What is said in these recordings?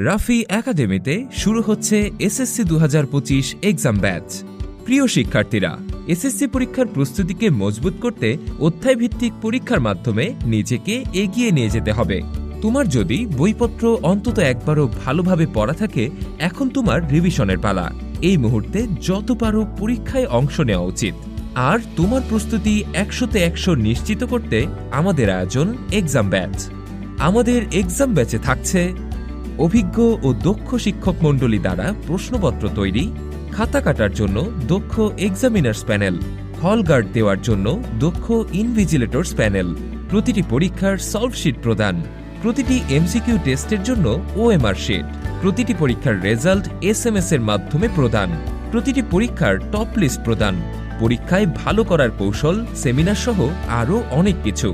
রাফি একাডেমিতে শুরু হচ্ছে এসএসসি দু হাজার পঁচিশ এক্সাম ব্যাচ প্রিয় শিক্ষার্থীরা, এসএসসি পরীক্ষার প্রস্তুতিকে মজবুত করতে অধ্যায়ভিত্তিক পরীক্ষার মাধ্যমে নিজেকে এগিয়ে নিয়ে যেতে হবে। তোমার যদি বইপত্র অন্তত একবারও ভালোভাবে পড়া থাকে, এখন তোমার রিভিশনের পালা। এই মুহূর্তে যত পারো পরীক্ষায় অংশ নেওয়া উচিত। আর তোমার প্রস্তুতি একশোতে একশো নিশ্চিত করতে আমাদের আয়োজন এক্সাম ব্যাচ আমাদের এক্সাম ব্যাচে থাকছে অভিজ্ঞ ও দক্ষ শিক্ষক মণ্ডলী দ্বারা প্রশ্নপত্র তৈরি, খাতা কাটার জন্য দক্ষ এক্সামিনার্স প্যানেল হল গার্ড দেওয়ার জন্য দক্ষ ইনভিজিলেটর্স প্যানেল প্রতিটি পরীক্ষার সলভ শিট প্রদান, প্রতিটি এমসিকিউ টেস্টের জন্য ওএমআর শিট প্রতিটি পরীক্ষার রেজাল্ট এসএমএস এর মাধ্যমে প্রদান, প্রতিটি পরীক্ষার টপ লিস্ট প্রদান, পরীক্ষায় ভালো করার কৌশল সেমিনার সহ আরও অনেক কিছু।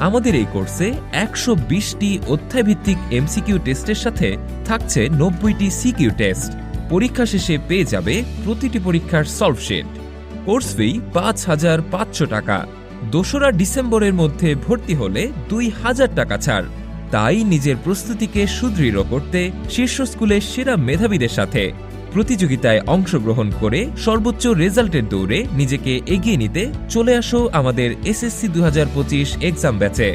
আমাদের এই কোর্সে একশো বিশটি অধ্যায়ভিত্তিক এমসিকিউ টেস্টের সাথে থাকছে নব্বইটি সিকিউ টেস্ট। পরীক্ষা শেষে পেয়ে যাবে প্রতিটি পরীক্ষার সলভ শিট। কোর্স ফি পাঁচ হাজার পাঁচশো টাকা। দোসরা ডিসেম্বরের মধ্যে ভর্তি হলে দুই হাজার টাকা ছাড়। তাই নিজের প্রস্তুতিকে সুদৃঢ় করতে শীর্ষ স্কুলের সেরা মেধাবীদের সাথে প্রতিযোগিতায় অংশগ্রহণ করে সর্বোচ্চ রেজাল্টের দৌড়ে নিজেকে এগিয়ে নিতে চলে আসো আমাদের এসএসসি দু হাজার পঁচিশ এক্সাম ব্যাচে।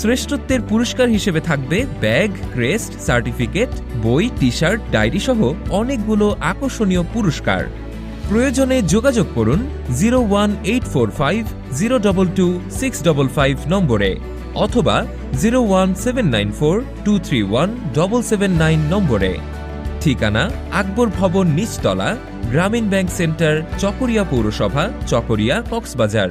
শ্রেষ্ঠত্বের পুরস্কার হিসেবে থাকবে ব্যাগ, ক্রেস্ট, সার্টিফিকেট, বই টি শার্ট ডায়েরি সহ অনেকগুলো আকর্ষণীয় পুরস্কার। প্রয়োজনে যোগাযোগ করুন zero one eight four five zero double two six double five নম্বরে অথবা zero one seven nine four two three one double seven nine নম্বরে। ঠিকানা আকবর ভবন নিচতলা গ্রামীণ ব্যাংক সেন্টার চকরিয়া পৌরসভা চকরিয়া কক্সবাজার।